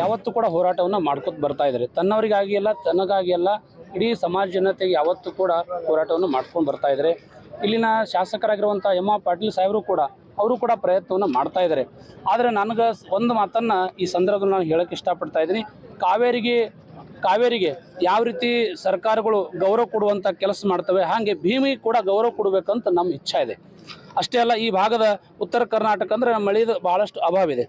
ಯಾವತ್ತೂ ಕೂಡ ಹೋರಾಟವನ್ನು ಮಾಡ್ಕೊತ ಬರ್ತಾ ಇದ್ದಾರೆ. ತನ್ನವರಿಗಾಗಿ ಎಲ್ಲ ತನಗಾಗಿ ಅಲ್ಲ, ಇಡೀ ಸಮಾಜ ಜನತೆಗೆ ಯಾವತ್ತೂ ಕೂಡ ಹೋರಾಟವನ್ನು ಮಾಡ್ಕೊಂಡು ಬರ್ತಾ ಇದ್ದಾರೆ. ಇಲ್ಲಿನ ಶಾಸಕರಾಗಿರುವಂಥ ಎಂ ಆ ಪಾಟೀಲ್ ಸಾಹೇಬರು ಕೂಡ ಅವರು ಕೂಡ ಪ್ರಯತ್ನವನ್ನು ಮಾಡ್ತಾ ಇದ್ದಾರೆ. ಆದರೆ ನನಗೆ ಒಂದು ಮಾತನ್ನು ಈ ಸಂದರ್ಭದಲ್ಲಿ ನಾನು ಹೇಳೋಕೆ ಇಷ್ಟಪಡ್ತಾ ಇದ್ದೀನಿ. ಕಾವೇರಿಗೆ ಕಾವೇರಿಗೆ ಯಾವ ರೀತಿ ಸರ್ಕಾರಗಳು ಗೌರವ ಕೊಡುವಂಥ ಕೆಲಸ ಮಾಡ್ತವೆ, ಹಾಗೆ ಭೀಮಿಗೆ ಕೂಡ ಗೌರವ ಕೊಡಬೇಕಂತ ನಮ್ಮ ಇಚ್ಛೆ ಇದೆ. ಅಷ್ಟೇ ಅಲ್ಲ, ಈ ಭಾಗದ ಉತ್ತರ ಕರ್ನಾಟಕ ಅಂದರೆ ಮಳೆದು ಭಾಳಷ್ಟು ಅಭಾವ ಇದೆ.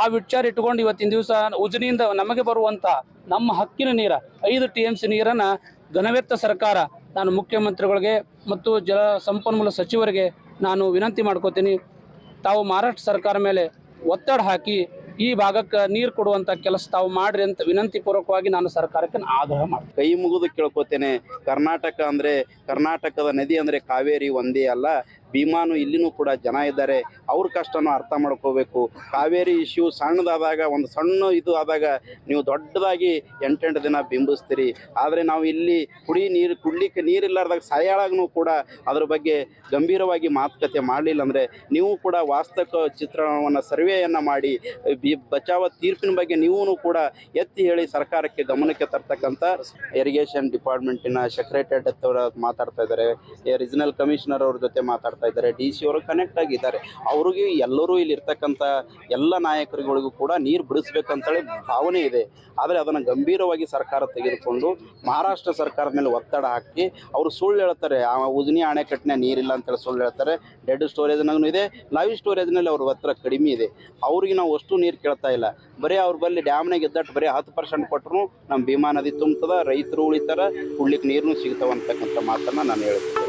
ಆ ವಿಚಾರ ಇಟ್ಕೊಂಡು ಇವತ್ತಿನ ದಿವಸ ಉಜನಿಯಿಂದ ನಮಗೆ ಬರುವಂಥ ನಮ್ಮ ಹಕ್ಕಿನ ನೀರ, ಐದು ಟಿ ಎಂ ಸಿ ನೀರನ್ನು ಘನವೆತ್ತ ಸರ್ಕಾರ ನಾನು ಮುಖ್ಯಮಂತ್ರಿಗಳಿಗೆ ಮತ್ತು ಜಲ ಸಂಪನ್ಮೂಲ ಸಚಿವರಿಗೆ ನಾನು ವಿನಂತಿ ಮಾಡ್ಕೋತೀನಿ. ತಾವು ಮಹಾರಾಷ್ಟ್ರ ಸರ್ಕಾರ ಮೇಲೆ ಒತ್ತಡ ಹಾಕಿ ಈ ಭಾಗಕ್ಕೆ ನೀರು ಕೊಡುವಂಥ ಕೆಲಸ ತಾವು ಮಾಡ್ರಿ ಅಂತ ವಿನಂತಿ ಪೂರ್ವಕವಾಗಿ ನಾನು ಸರ್ಕಾರಕ್ಕೆ ಆಗ್ರಹ ಮಾಡಿ ಕೈ ಮುಗಿದು ಕೇಳ್ಕೊತೇನೆ. ಕರ್ನಾಟಕ ಅಂದ್ರೆ ಕರ್ನಾಟಕದ ನದಿ ಅಂದ್ರೆ ಕಾವೇರಿ ಒಂದೇ ಅಲ್ಲ ಭೀಮಾನು ಇಲ್ಲಿನೂ ಕೂಡ ಜನ ಇದ್ದಾರೆ. ಅವ್ರ ಕಷ್ಟನೂ ಅರ್ಥ ಮಾಡ್ಕೋಬೇಕು. ಕಾವೇರಿ ಇಶ್ಯೂ ಸಣ್ಣದಾದಾಗ, ಒಂದು ಸಣ್ಣ ಇದು ಆದಾಗ ನೀವು ದೊಡ್ಡದಾಗಿ ಎಂಟೆಂಟು ದಿನ ಬಿಂಬಿಸ್ತೀರಿ. ಆದರೆ ನಾವು ಇಲ್ಲಿ ಕುಡಿ ನೀರು, ಕುಡ್ಲಿಕ್ಕೆ ನೀರಿಲ್ಲಾರ್ದಾಗ ಸಾಯಾಳಾಗೂ ಕೂಡ ಅದ್ರ ಬಗ್ಗೆ ಗಂಭೀರವಾಗಿ ಮಾತುಕತೆ ಮಾಡಲಿಲ್ಲ ಅಂದರೆ ನೀವು ಕೂಡ ವಾಸ್ತವ ಚಿತ್ರಣವನ್ನು, ಸರ್ವೆಯನ್ನು ಮಾಡಿ, ಬಿ, ಬಚಾವ ತೀರ್ಪಿನ ಬಗ್ಗೆ ನೀವೂ ಕೂಡ ಎತ್ತಿ ಹೇಳಿ ಸರ್ಕಾರಕ್ಕೆ ಗಮನಕ್ಕೆ ತರ್ತಕ್ಕಂಥ ಇರಿಗೇಷನ್ ಡಿಪಾರ್ಟ್ಮೆಂಟಿನ ಸೆಕ್ರೆಟರಿಯೇಟ್ ಅವರು ಮಾತಾಡ್ತಾ ಇದ್ದಾರೆ. ರೀಜನಲ್ ಕಮಿಷನರ್ ಅವ್ರ ಜೊತೆ ಮಾತಾಡ್ತಾ ಇದ್ದಾರೆ. ಡಿ ಸಿ ಅವರು ಕನೆಕ್ಟ್ ಆಗಿದ್ದಾರೆ. ಅವ್ರಿಗೆ ಎಲ್ಲರೂ ಇಲ್ಲಿ ಇರ್ತಕ್ಕಂಥ ಎಲ್ಲ ನಾಯಕರುಗಳಿಗೂ ಕೂಡ ನೀರು ಬಿಡಿಸ್ಬೇಕಂತೇಳಿ ಭಾವನೆ ಇದೆ. ಆದರೆ ಅದನ್ನು ಗಂಭೀರವಾಗಿ ಸರ್ಕಾರ ತೆಗೆದುಕೊಂಡು ಮಹಾರಾಷ್ಟ್ರ ಸರ್ಕಾರದ ಮೇಲೆ ಒತ್ತಡ ಹಾಕಿ ಅವರು ಸುಳ್ಳು ಹೇಳ್ತಾರೆ. ಆ ಉಜ್ನಿ ಅಣೆಕಟ್ಟಿನ ನೀರಿಲ್ಲ ಅಂತೇಳಿ ಸುಳ್ಳು ಹೇಳ್ತಾರೆ. ಡೆಡ್ ಸ್ಟೋರೇಜ್ನಾಗೂ ಇದೆ. ಲೈವ್ ಸ್ಟೋರೇಜ್ನಲ್ಲಿ ಅವ್ರ ಹತ್ರ ಕಡಿಮೆ ಇದೆ. ಅವ್ರಿಗೆ ನಾವು ಅಷ್ಟು ನೀರು ಕೇಳ್ತಾ ಇಲ್ಲ. ಬರೀ ಅವ್ರ ಬಲ್ಲಿ ಡ್ಯಾಮ್ನಾಗ ಇದ್ದಟ್ಟು ಬರೀ ಹತ್ತು ಪರ್ಸೆಂಟ್ ಕೊಟ್ಟರು ನಮ್ಮ ಭೀಮಾ ನದಿ ತುಂಬ್ತದ, ರೈತರು ಉಳಿತಾರೆ ಕುಡ್ಲಿಕ್ಕೆ ನೀರು ಸಿಗ್ತಾವಂತಕ್ಕಂಥ ಮಾತನ್ನು ನಾನು ಹೇಳ್ತೀನಿ